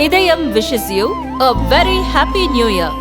Idhayam wishes you a very happy new year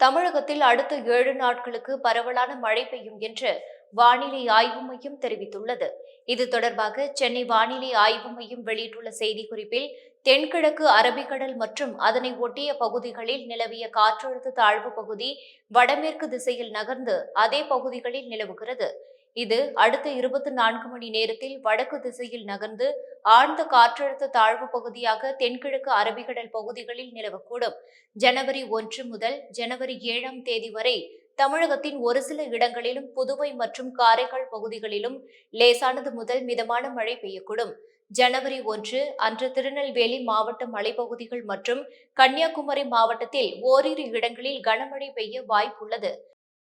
தமிழகத்தில் அடுத்த ஏழு நாட்களுக்கு பரவலான மழை பெய்யும் என்று வானிலை ஆய்வு மையம் தெரிவித்துள்ளது. இது தொடர்பாக சென்னை வானிலை ஆய்வு மையம் வெளியிட்டுள்ள செய்திக்குறிப்பில் தென்கிழக்கு அரபிக்கடல் மற்றும் அதனை ஒட்டிய பகுதிகளில் நிலவிய காற்றழுத்த தாழ்வு பகுதி வடமேற்கு திசையில் நகர்ந்து அதே பகுதிகளில் நிலவுகிறது. இது அடுத்த இருபத்தி நான்கு மணி நேரத்தில் வடக்கு திசையில் நகர்ந்து ஆழ்ந்த காற்றழுத்த தாழ்வு பகுதியாக தென்கிழக்கு அரபிக்கடல் பகுதிகளில் நிலவக்கூடும். ஜனவரி ஒன்று முதல் ஜனவரி ஏழாம் தேதி வரை தமிழகத்தின் ஒரு சில இடங்களிலும் புதுவை மற்றும் காரைக்கால் பகுதிகளிலும் லேசானது முதல் மிதமான மழை பெய்யக்கூடும். ஜனவரி ஒன்று அன்று திருநெல்வேலி மாவட்ட மலைப்பகுதிகள் மற்றும் கன்னியாகுமரி மாவட்டத்தில் ஓரிரு இடங்களில் கனமழை பெய்ய வாய்ப்புள்ளது.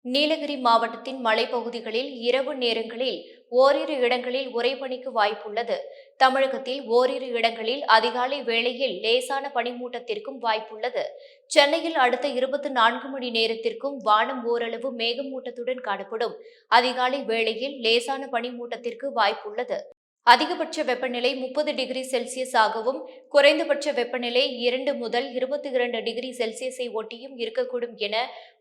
நீலகிரி மாவட்டத்தின் மலைப்பகுதிகளில் இரவு நேரங்களில் ஓரிரு இடங்களில் உறைபனிக்கு வாய்ப்புள்ளது. தமிழகத்தில் ஓரிரு இடங்களில் அதிகாலை வேளையில் லேசான பனிமூட்டத்திற்கும் வாய்ப்புள்ளது. சென்னையில் அடுத்த இருபத்தி நான்கு மணி நேரத்திற்கும் வானம் ஓரளவு மேகமூட்டத்துடன் காணப்படும். அதிகாலை வேளையில் லேசான பனிமூட்டத்திற்கு வாய்ப்புள்ளது. அதிகபட்ச வெப்பநிலை முப்பது டிகிரி செல்சியஸ் ஆகவும் குறைந்தபட்ச வெப்பநிலை இரண்டு முதல் இருபத்தி இரண்டு டிகிரி செல்சியஸை ஒட்டியும் இருக்கக்கூடும் என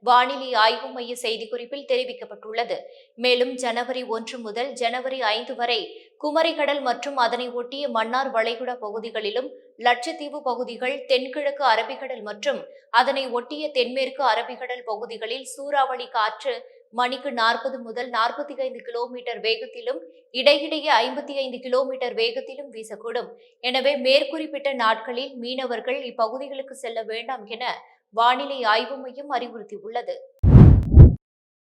வானிலை ஆய்வு மைய செய்திக்குறிப்பில் தெரிவிக்கப்பட்டுள்ளது. மேலும் ஜனவரி ஒன்று முதல் ஜனவரி ஐந்து வரை குமரிக்கடல் மற்றும் அதனை ஒட்டிய மன்னார் வளைகுடா பகுதிகளிலும் லட்சத்தீவு பகுதிகள் தென்கிழக்கு அரபிக்கடல் மற்றும் அதனை ஒட்டிய தென்மேற்கு அரபிக்கடல் பகுதிகளில் சூறாவளி காற்று மணிக்கு நாற்பது முதல் நாற்பத்தி ஐந்து கிலோமீட்டர் வேகத்திலும் இடையிடையே ஐம்பத்தி ஐந்து கிலோமீட்டர் வேகத்திலும் வீசக்கூடும். எனவே மேற்குறிப்பிட்ட நாட்களில் மீனவர்கள் இப்பகுதிகளுக்கு செல்ல வேண்டாம் என வானிலை ஆய்வு மையம் அறிவுறுத்தியுள்ளது.